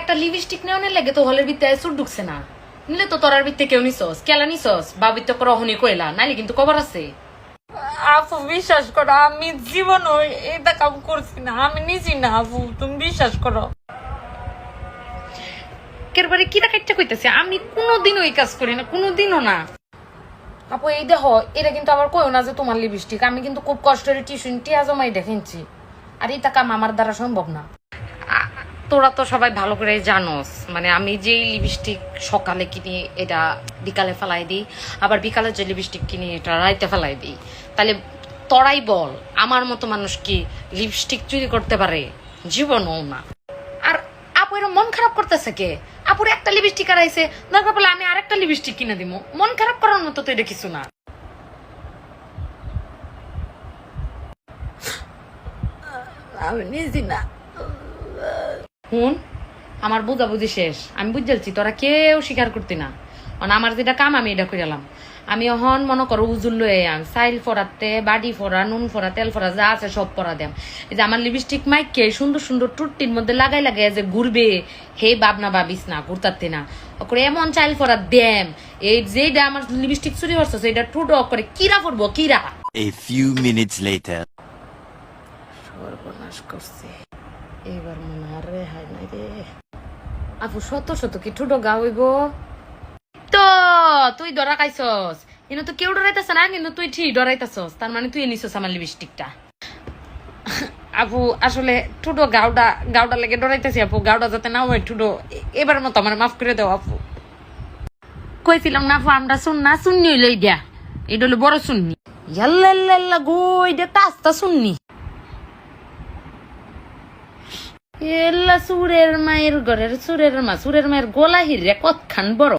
একটা লিপস্টিক নেওয়ার লেগে তো হলের ভিতরে সুট ঢুকছে না। নিলে তো তোরার ভিতরে কেউ নিছস কেলা নিছস? বাবির তো করে অহনি কইলা নাইলে কিন্তু কবার আছে। আপু বিশ্বাস করো আমি জীবন এটা কাম করছি না আমি নিজে না আপু তুমি বিশ্বাস করো। কি কইতেছে আমি কোনোদিনও এই কাজ করি না কোনোদিনও না। আপু এই দেখো এটা কিন্তু আবার কইও না যে তোমার লিপস্টিক আমি কিন্তু খুব কষ্টের টিউশন টিয়া জমাই দেখেছি আর এটা কাম আমার দ্বারা সম্ভব না। তোরা তো সবাই ভালো করে জানোস। মানে আমি যে লিপস্টিক সকালে কিনি, এটা বিকালে ফেলাই দিই। আবার বিকালে যে লিপস্টিক কিনি, এটা রাইতে ফেলাই দিই। তাহলে তোরাই বল, আমার মতো মানুষ কি লিপস্টিক চুরি করতে পারে? জীবনও না। আর আপু এরম মন খারাপ করতেছে কে? আপুর একটা লিপস্টিক আর আইছে, দরকার পড়লে আমি আরেকটা লিপস্টিক কিনে দিব মন খারাপ করার মতো তো এটা কিছু না। আমি নিজে না হুন আমার বুঝাবুঝি শেষ। আমি বুঝালছি তোরা কেউ স্বীকার করতি না। কারণ আমার যেটা কাম আমি এটা কইলাম আমি অহন মনে করো উজুল লয়ে আম সাইল ফোরাতে বাড়ি ফোরা নুন ফোরা তেল ফোরা যা আছে সব পরা দেম এই যে আমার লিপস্টিক মাইককে সুন্দর সুন্দর টুটটির মধ্যে লাগাই লাগাই যে ঘুরবে হে বাবনা ভাবিস না ঘুরতাতে না। ওকে এমন চাইল ফোরা দেম এই যেটা আমার লিপস্টিক চুরি করছে সেটা টুটো করে কিরা পড়ব কিরা? A few minutes later. সর্বনাশ করছে। এবার মনে হয় রে হাই নাই রে। আপু শত শত কি ঠুটো গা হইব? তো, তুই ডরা খাইছস। কিন্তু তো কেউ ডরাইতেছ না, কিন্তু তুই ঠিক ডরাইতেছস। তার মানে তুই নিছস আমার লিপস্টিকটা। আপু আসলে ঠুটো গাউডা গাউডা লেগে ডরাইতেছি আপু। গাউডা যাতে না হয় ঠুটো এবার মতো আমার মাফ করে দাও আপু। কইছিলাম না আপু, আমরা শুন না শুননি হইল এইটা এটা হলো বড় শুননি ইয়াল্লা গো, এটা তাস্তা শুননি এল্লা সুরের মায়ের ঘরের সুরের মা সুরের মায়ের গোলা হিরে কতখান বড়?